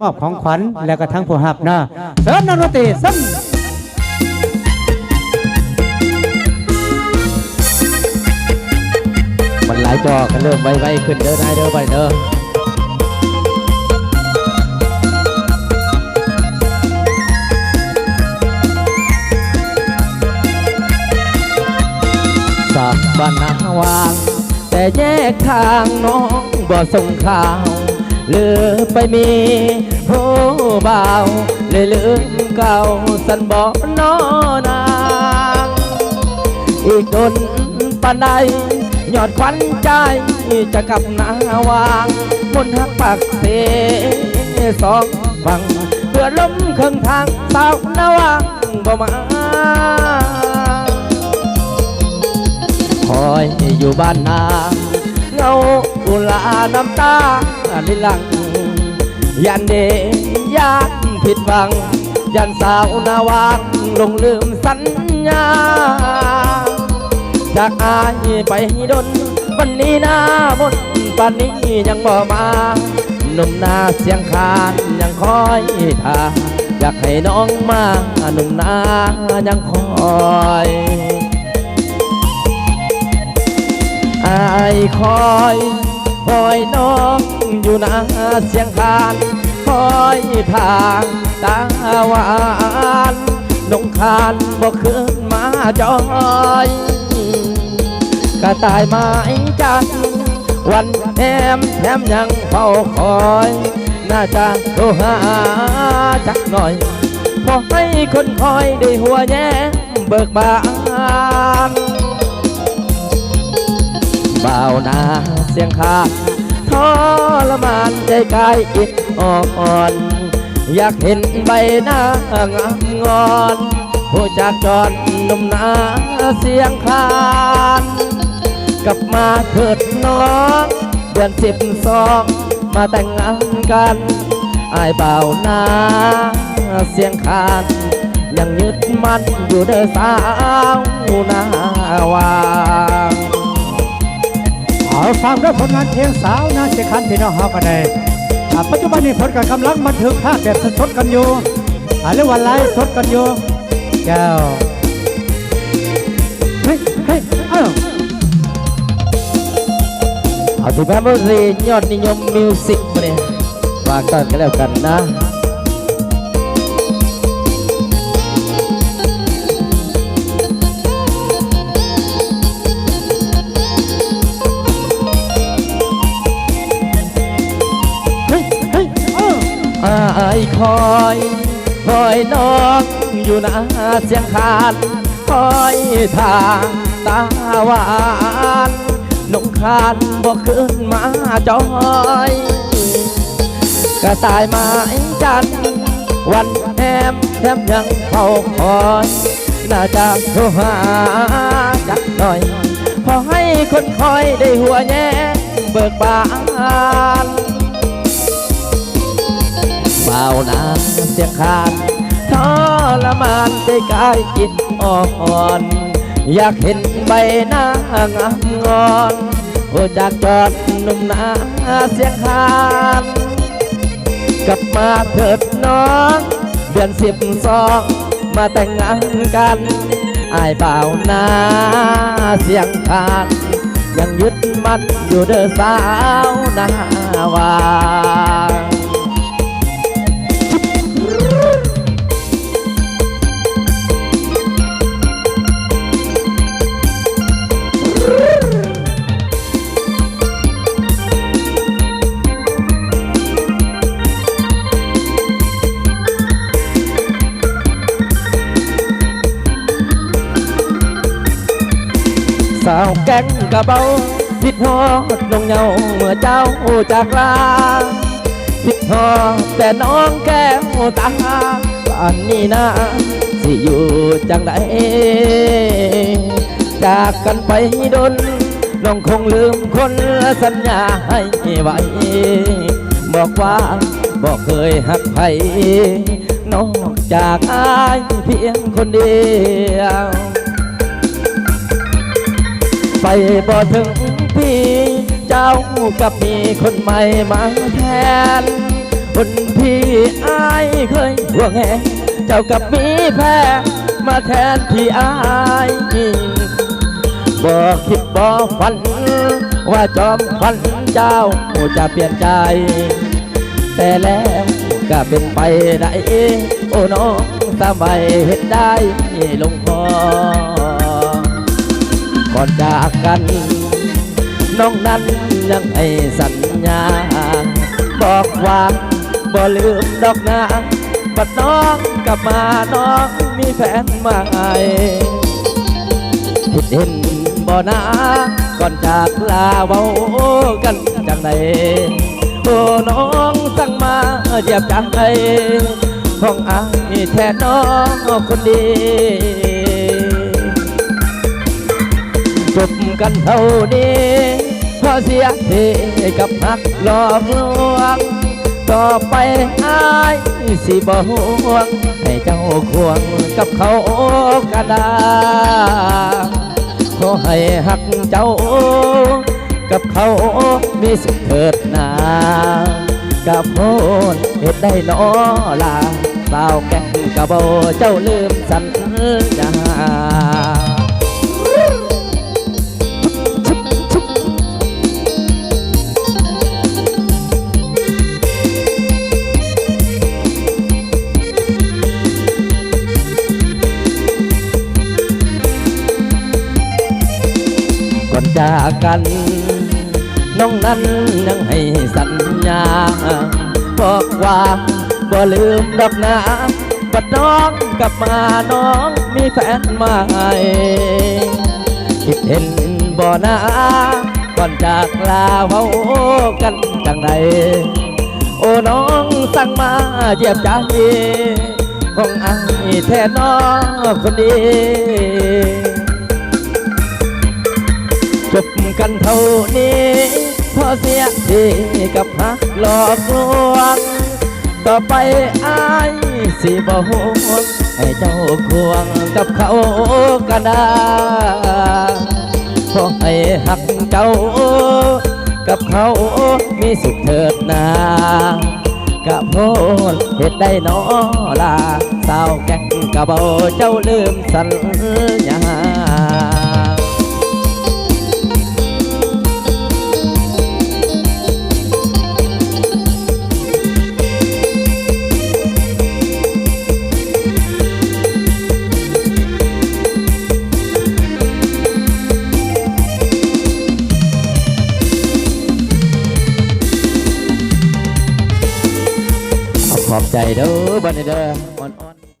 มอบของขวัญและก็ทั้งผู้หับนะเสริมนักดนตรีซึ่งมันหลายจอกันเริ่มไวๆขึ้นเด้อนายเด้อไปเด้อสับบ้านนาวาง แต่แยกทางน้องบ่ส่งข่าว ลือไปมีโอ้บ่าวเลยลืมเก่าสันบ่นอนางอีกจนปานใดยอดควันใจจะกลับหนาวางมนหักปากเสสองฟังเพื่อล้มเครื่องทางสาวนาวางบ่มาคอยอยู่บ้านนาเงาอุลาน้ำตา ลิลัง ยันเดยันผิดหวัง ยันสาวนาวางลงลืมสัญญา จากอายไปดน วันนี้หน้ามนต์ป่านนี้ยังบ่มาหนุ่มนาเสียงคานยังคอยท่าอยากให้น้องมาหนุ่มนายังคอยอายคอยคอยน้อง อยู่นาเสียงคานคอยทางตาหวานนงคานบอกคืนมาจอยกระต่ายไม้จันวันแถมแถมยังเฝ้าคอยน่าจะโทรหาจักหน่อยพอให้คนคอยได้หัวแย้มเบิกบานบ่าวนาเสียงคาน รมานใจกายอิดอ่อน อยากเห็นใบหน้างามงอนผู้จากจรหนุ่มนาเสียงคานกลับมาเถิดน้องเดือนสิบสองมาแต่งงานกันอายบ่าวนาเสียงคานยังยึดมั่นอยู่เด้อสาวนาวาง เอาฟังด้วยผลงานเพลงสาวนาเสียคันพี่น้องเฮากันได้ปัจจุบันนี้ผลการกำลังบันทึกภาพแบบสดๆกันอยู่อ่าหรือว่าไลฟ์สดกันอยู่แก้วเฮ้ยเฮ้ยเอ้าเอาที่แมเบอร์ซียอดนิยมมิวสิกมาเนี่ยฝากต้อนกันแล้วกันนะ อยคอยน้องอยู่หนาเสียงคานคอยทางตาหวานนงคานบอกขึ้นมาจอยกระต่ายไม้จันวันแถมแถมยังเฝ้าคอยน่าจะโทรหาจักหน่อยพอให้คนคอยได้หัวแย้มเบิกบานเบานาเสียงคานทรมานใจกายจิตอ่อนอยากเห็นใบหน้างามงอนโอ้จากจอดหนุ่มนาเสียงคานกลับมาเถิดน้อง เดือนสิบสองมาแต่งงานกันอายเบาหน้าเสียงคานยังยึดมั่นอยู่เด้อสาวหน้าวา งกระเบาพิดฮอดลงเงาเมื่อเจ้าจากลาพิดฮอดแต่น้องแก้วตาป่านนี้นะสิอยู่จังไดจากกันไปดนน้องคงลืมคนสัญญาให้ไว้บอกว่าบอกเคยหักใครนอกจากอายเพียงคนเดียว ไปบ่ถึงปีเจ้ากับมีคนใหม่มาแทน คนที่อายเคยห่วงแหงเจ้ากับมีแพ้มาแทนที่อายบอกคิดบอกฝัน ว่าจอมขวัญเจ้าจะเปลี่ยนใจ แต่แล้วก็เป็นไปได้โอ้น้องสบายเห็นได้ลงคอ ก่อนจากกัน น้องนั้นยังให้สัญญา บอกว่าบ่ลืมดอกนาบัดน้องกลับมาน้องมีแฟนใหม่คิดเห็นบ่นาก่อนจากลาเว้ากันจังใดโอ้น้องสั่งมาเจียบจังไงของอายแทนน้องคนดี จบกันเท่านี้พอเสียทีกับหักหลอกลวงต่อไปอายสิบ่ห่วง ให้เจ้าควงกับเขาก็ได้ขอให้หักเจ้า กับเขามีสุขเถิดนากับโพนเหตุได้นอลาสาวแก่งกะโบเจ้าลืมสัญญา จากกัน น้องนั้นยังให้สัญญา บอกว่าบ่ลืมดอกนาบัดน้องกลับมาน้องมีแฟนใหม่คิดเห็นบ่นาก่อนจากลาเว้ากันจังใดโอ้น้องสั่งมาเยียบใจของอายแท้น้องคนดี กันเท่านี้พอเสียทีกับหักหลอกลวง ต่อไปอายสิบ่หวงให้เจ้าควงกับเขาก็ได้ขอให้หักเจ้า กับเขามีสุขเถิดนากับโพนเหตุได้นอลาสาวแก่งกะเบาเจ้าลืมสัญญา ใจเด้อบันเด้ออ่อน